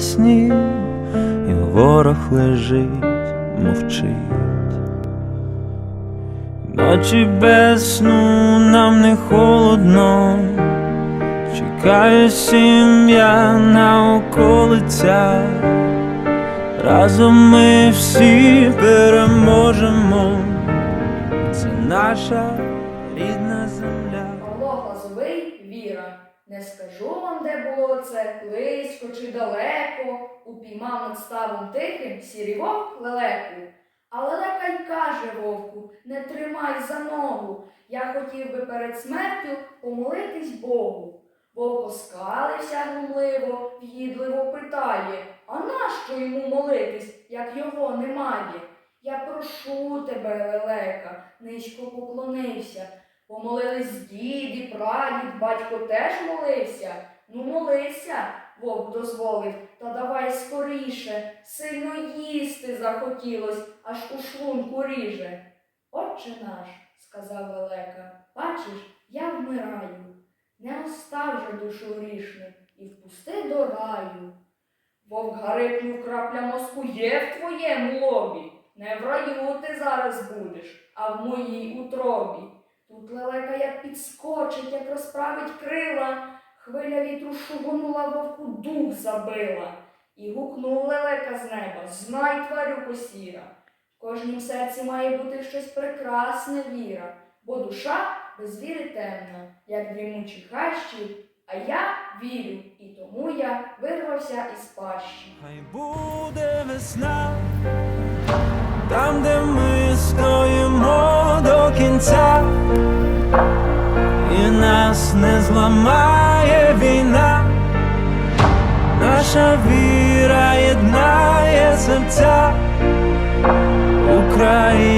сніг, і ворог лежить, мовчить. Ночі без сну нам не холодно, чекаю сім'я на околицях. Разом ми всі переможемо. Це наша рідна земля. Павло Не скажу вам, де було це, близько чи далеко, упіймав над ставом тихим сірий вовк лелеку. Але лека й каже вовку, не тримай за ногу. Я хотів би перед смертю помолитись Богу. Вовк оскалився глумливо, в'їдливо питає, а нащо йому молитись, як його немає? Я прошу тебе, лелека, низько поклонився. Помолились дід і прадід, батько теж молився. Ну, молися, вовк дозволив, та давай скоріше. Сильно їсти захотілось, аж у шлунку ріже. Отче наш, сказав лелека, бачиш, я вмираю. Не остав же душу грішну і впусти до раю. Вовк гарикнув крапля мозку є в твоєму лобі. Не в раю ти зараз будеш, а в моїй утробі. Тут лелека як підскочить, як розправить крила, хвиля вітру шугонула вовку дух забила. І гукнув лелека з неба, знай, тварюко сіра. В кожнім серці має бути щось прекрасне віра, бо душа без віри темна, як дрімучі хащі, а я вірю, і тому я вирвався із пащі. Хай буде весна, там, де ми стоїмо до кінця, нас не зламає війна, наша віра єднає серця, Україна.